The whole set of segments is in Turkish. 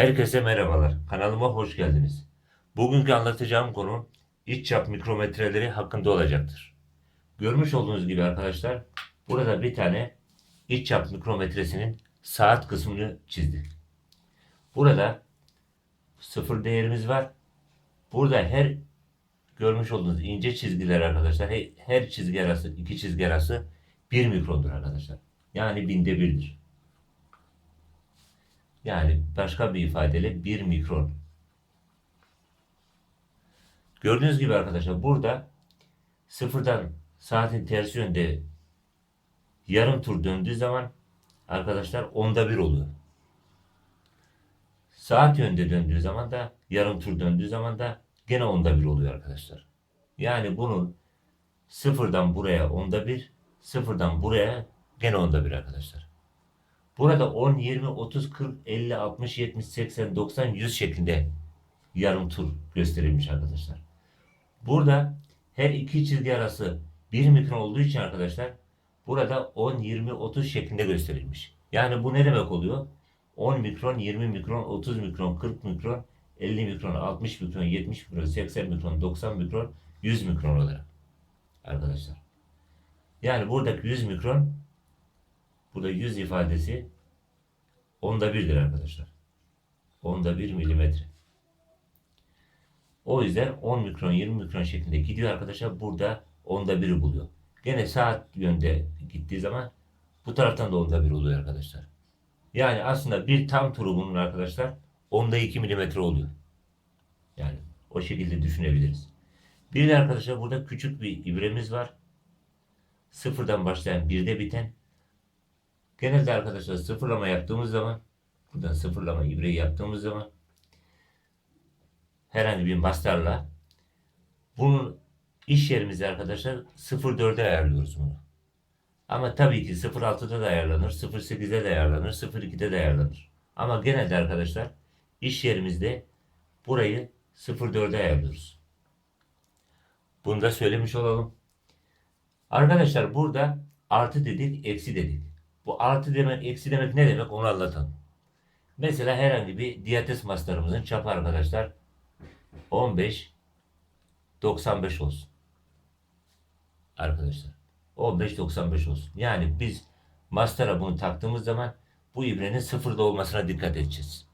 Herkese merhabalar. Kanalıma hoş geldiniz. Bugünkü anlatacağım konu iç çap mikrometreleri hakkında olacaktır. Görmüş olduğunuz gibi arkadaşlar burada bir tane iç çap mikrometresinin saat kısmını çizdik. Burada sıfır değerimiz var. Burada her görmüş olduğunuz ince çizgiler arkadaşlar he- her çizgi arası iki çizgi arası 1 mikrondur arkadaşlar. Yani binde birdir. Yani başka bir ifadeyle 1 mikron. Gördüğünüz gibi arkadaşlar burada sıfırdan saatin tersi yönde yarım tur döndüğü zaman arkadaşlar onda bir oluyor. Saat yönde döndüğü zaman da yarım tur döndüğü zaman da gene onda bir oluyor arkadaşlar. Yani bunun sıfırdan buraya onda bir, sıfırdan buraya gene onda bir arkadaşlar. Burada 10, 20, 30, 40, 50, 60, 70, 80, 90, 100 şeklinde yarım tur gösterilmiş arkadaşlar. Burada her iki çizgi arası 1 mikron olduğu için arkadaşlar burada 10, 20, 30 şeklinde gösterilmiş. Yani bu ne demek oluyor? 10 mikron, 20 mikron, 30 mikron, 40 mikron, 50 mikron, 60 mikron, 70 mikron, 80 mikron, 90 mikron, 100 mikron olarak arkadaşlar. Yani buradaki 100 mikron burada 100 ifadesi onda birdir arkadaşlar. Onda bir milimetre. O yüzden 10 mikron 20 mikron şeklinde gidiyor arkadaşlar. Burada onda biri buluyor. Gene saat yönde gittiği zaman bu taraftan da onda bir oluyor arkadaşlar. Yani aslında bir tam turu bunun arkadaşlar onda 2 milimetre oluyor. Yani o şekilde düşünebiliriz. Bir de arkadaşlar burada küçük bir ibremiz var. Sıfırdan başlayan birde biten Genelde arkadaşlar sıfırlama yaptığımız zaman buradan sıfırlama ibreyi yaptığımız zaman herhangi bir mastarla bunun iş yerimizde arkadaşlar 0.4'e ayarlıyoruz bunu. Ama tabii ki 0.6'da da ayarlanır, 0.8'de de ayarlanır, 0.2'de de ayarlanır. Ama genelde arkadaşlar iş yerimizde burayı 0.4'e ayarlıyoruz. Bunu da söylemiş olalım. Arkadaşlar burada artı dedik, eksi dedik. Bu artı demek, eksi demek ne demek onu anlatalım. Mesela herhangi bir diyates maslarımızın çapı arkadaşlar 15 95 olsun. Arkadaşlar 15 95 olsun. Yani biz mastara bunu taktığımız zaman bu ibrenin sıfırda olmasına dikkat edeceğiz.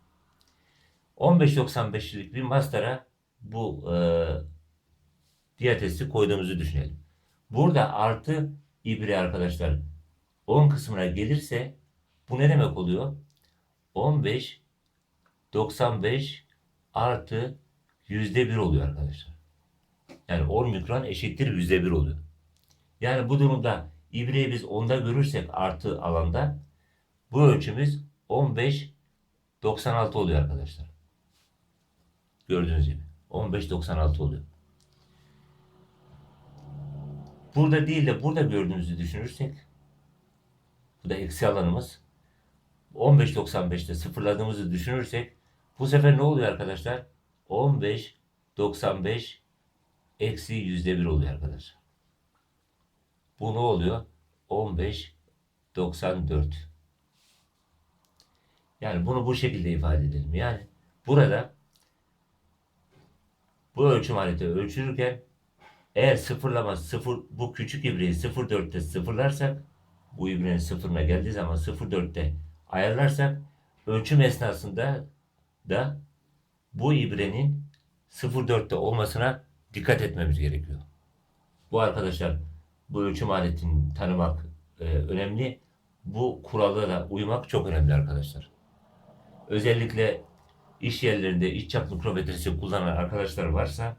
15-95'lik bir mastara bu e, diyatesi koyduğumuzu düşünelim. Burada artı ibre arkadaşlar 10 kısmına gelirse bu ne demek oluyor? 15 95 artı yüzde bir oluyor arkadaşlar. Yani 10 mikron eşittir yüzde bir oluyor. Yani bu durumda ibreyi biz onda görürsek artı alanda bu ölçümüz 15 96 oluyor arkadaşlar. Gördüğünüz gibi 15 96 oluyor. Burada değil de burada gördüğünüzü düşünürsek bu da eksi alanımız. 15.95'te sıfırladığımızı düşünürsek bu sefer ne oluyor arkadaşlar? 15.95 eksi yüzde bir oluyor arkadaşlar. Bu ne oluyor? 15.94 Yani bunu bu şekilde ifade edelim. Yani burada bu ölçüm aleti ölçülürken eğer sıfırlama sıfır bu küçük ibreyi 0.4'te sıfırlarsak bu ibrenin sıfırına geldiği zaman 0.4'te ayarlarsak ölçüm esnasında da bu ibrenin 0.4'te olmasına dikkat etmemiz gerekiyor. Bu arkadaşlar bu ölçüm aletini tanımak e, önemli. Bu kurallara uymak çok önemli arkadaşlar. Özellikle iş yerlerinde iç çap mikrometresi kullanan arkadaşlar varsa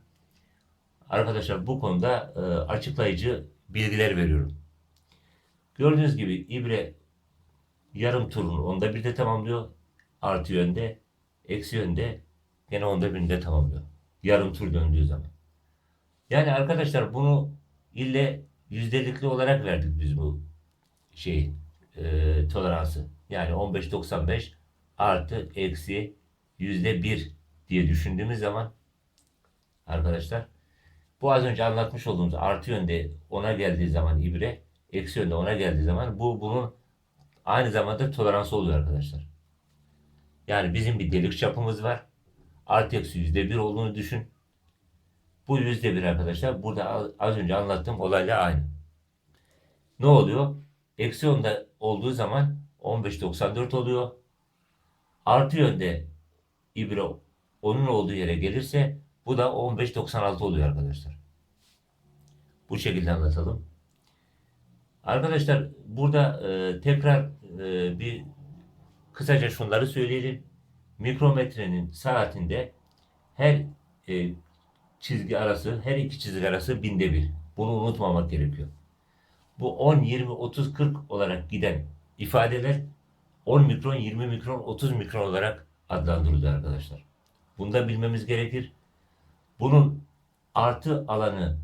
arkadaşlar bu konuda e, açıklayıcı bilgiler veriyorum. Gördüğünüz gibi ibre yarım turunu onda bir de tamamlıyor. Artı yönde, eksi yönde gene onda birinde tamamlıyor. Yarım tur döndüğü zaman. Yani arkadaşlar bunu ille yüzdelikli olarak verdik biz bu şeyi e, toleransı. Yani 15.95 artı eksi yüzde bir diye düşündüğümüz zaman arkadaşlar bu az önce anlatmış olduğumuz artı yönde ona geldiği zaman ibre eksi yönde ona geldiği zaman bu bunun aynı zamanda toleransı oluyor arkadaşlar. Yani bizim bir delik çapımız var. Artı eksi yüzde bir olduğunu düşün. Bu yüzde bir arkadaşlar. Burada az- önce anlattığım olayla aynı. Ne oluyor? Eksi 10'da olduğu zaman 15.94 oluyor. Artı yönde ibre onun olduğu yere gelirse bu da 15.96 oluyor arkadaşlar. Bu şekilde anlatalım. Arkadaşlar burada e, tekrar e, bir kısaca şunları söyleyelim. Mikrometrenin saatinde her e, çizgi arası, her iki çizgi arası binde bir. Bunu unutmamak gerekiyor. Bu 10, 20, 30, 40 olarak giden ifadeler 10 mikron, 20 mikron, 30 mikron olarak adlandırılıyor arkadaşlar. Bunu da bilmemiz gerekir. Bunun artı alanı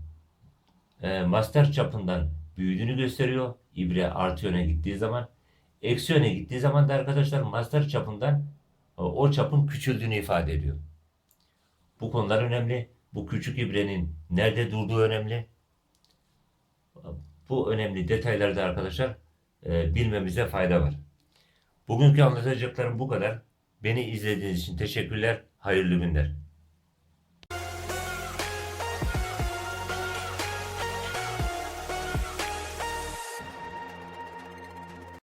e, master çapından büyüdüğünü gösteriyor. İbre artı yöne gittiği zaman. Eksi yöne gittiği zaman da arkadaşlar master çapından e, o çapın küçüldüğünü ifade ediyor. Bu konular önemli. Bu küçük ibrenin nerede durduğu önemli. Bu önemli detaylarda arkadaşlar e, bilmemize fayda var. Bugünkü anlatacaklarım bu kadar. Beni izlediğiniz için teşekkürler. Hayırlı günler.